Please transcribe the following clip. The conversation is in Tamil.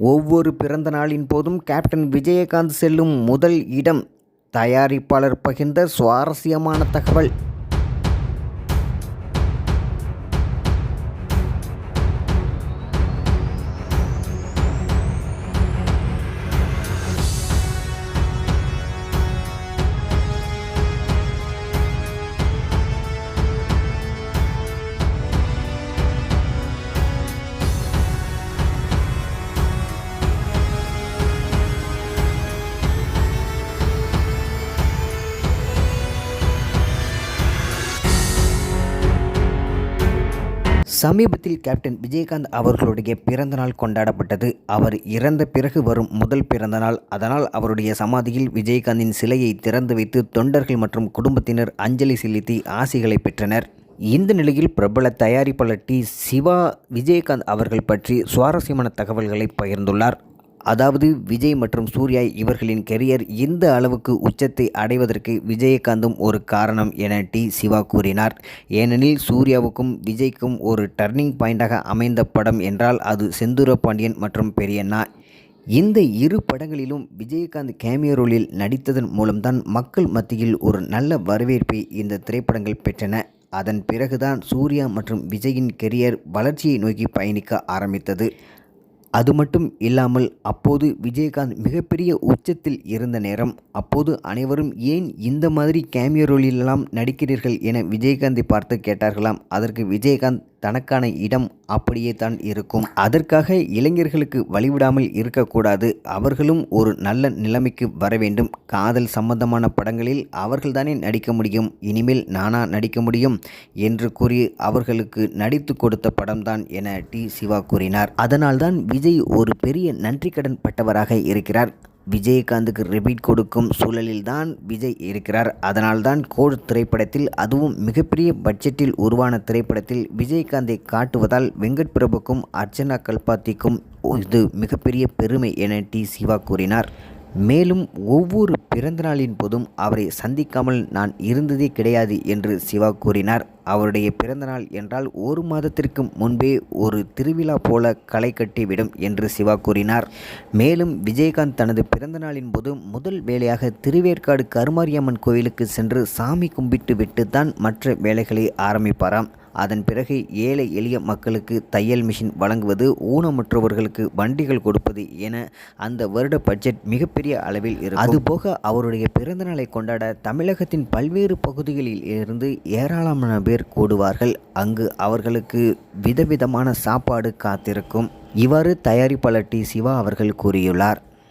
ஒவ்வொரு பிறந்த நாளின் போதும் கேப்டன் விஜயகாந்த் செல்லும் முதல் இடம் தயாரிப்பாளர் பகிர்ந்த சுவாரஸ்யமான தகவல். சமீபத்தில் கேப்டன் விஜயகாந்த் அவர்களுடைய பிறந்தநாள் கொண்டாடப்பட்டது. அவர் இறந்த பிறகு வரும் முதல் பிறந்தநாள். அதனால் அவருடைய சமாதியில் விஜயகாந்தின் சிலையை திறந்து வைத்து தொண்டர்கள் மற்றும் குடும்பத்தினர் அஞ்சலி செலுத்தி ஆசைகளை பெற்றனர். இந்த நிலையில் பிரபல தயாரிப்பாளர் டி சிவா விஜயகாந்த் அவர்கள் பற்றி சுவாரஸ்யமான தகவல்களை பகிர்ந்துள்ளார். அதாவது விஜய் மற்றும் சூர்யா இவர்களின் கெரியர் இந்த அளவுக்கு உச்சத்தை அடைவதற்கு விஜயகாந்தும் ஒரு காரணம் என டி. சிவா கூறினார். ஏனெனில் சூர்யாவுக்கும் விஜய்க்கும் ஒரு டர்னிங் பாயிண்டாக அமைந்த படம் என்றால் அது செந்தூர பாண்டியன் மற்றும் பெரியண்ணா இந்த இரு படங்களிலும் விஜயகாந்த் கேமியோ ரோலில் நடித்ததன் மூலம்தான் மக்கள் மத்தியில் ஒரு நல்ல வரவேற்பை இந்த திரைப்படங்கள் பெற்றன. அதன் பிறகுதான் சூர்யா மற்றும் விஜயின் கெரியர் வளர்ச்சியை நோக்கி பயணிக்க ஆரம்பித்தது. அது மட்டும் இல்லாமல் அப்போது விஜயகாந்த் மிகப்பெரிய உச்சத்தில் இருந்த நேரம் அப்போது அனைவரும் ஏன் இந்த மாதிரி கேமியோ ரோலிலெல்லாம் நடிக்கிறீர்கள் என விஜயகாந்தை பார்த்து கேட்டார்களாம். அதற்கு விஜயகாந்த் தனக்கான இடம் அப்படியே தான் இருக்கும். அதற்காக இளைஞர்களுக்கு வழிவிடாமல் இருக்கக்கூடாது. அவர்களும் ஒரு நல்ல நிலைமைக்கு வர வேண்டும். காதல் சம்பந்தமான படங்களில் அவர்கள்தானே நடிக்க முடியும். இனிமேல் நானா நடிக்க முடியும் என்று கூறி அவர்களுக்கு நடித்து கொடுத்த படம்தான் என டி சிவா கூறினார். அதனால்தான் விஜய் ஒரு பெரிய நன்றி கடன் பட்டவராக இருக்கிறார். விஜயகாந்துக்கு ரிபீட் கொடுக்கும் சூழலில்தான் விஜய் இருக்கிறார். அதனால்தான் கோட் திரைப்படத்தில் அதுவும் மிகப்பெரிய பட்ஜெட்டில் உருவான திரைப்படத்தில் விஜயகாந்தை காட்டுவதால் வெங்கட் பிரபுக்கும் அர்ச்சனா கல்பாத்திக்கும் இது மிகப்பெரிய பெருமை என டி சிவா கூறினார். மேலும் ஒவ்வொரு பிறந்தநாளின் போதும் அவரை சந்திக்காமல் நான் இருந்ததே கிடையாது என்று சிவா கூறினார். அவருடைய பிறந்தநாள் என்றால் ஒரு மாதத்திற்கு முன்பே ஒரு திருவிழா போல களை கட்டிவிடும் என்று சிவா கூறினார். மேலும் விஜயகாந்த் தனது பிறந்தநாளின் போது முதல் வேலையாக திருவேற்காடு கருமாரியம்மன் கோயிலுக்கு சென்று சாமி கும்பிட்டு விட்டு தான் மற்ற வேலைகளை ஆரம்பிப்பாராம். அதன் பிறகு ஏழை எளிய மக்களுக்கு தையல் மிஷின் வழங்குவது ஊனமுற்றவர்களுக்கு வண்டிகள் கொடுப்பது என அந்த வருட பட்ஜெட் மிகப்பெரிய அளவில் இருக்கும். அதுபோக அவருடைய பிறந்தநாளை கொண்டாட தமிழகத்தின் பல்வேறு பகுதிகளில் இருந்து ஏராளமான பேர் கூடுவார்கள். அங்கு அவர்களுக்கு விதவிதமான சாப்பாடு காத்திருக்கும். இவ்வாறு தயாரிப்பாளர் டி சிவா அவர்கள் கூறியுள்ளார்.